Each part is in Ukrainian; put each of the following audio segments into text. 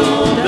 Lord.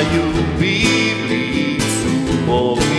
маю біблії сумов.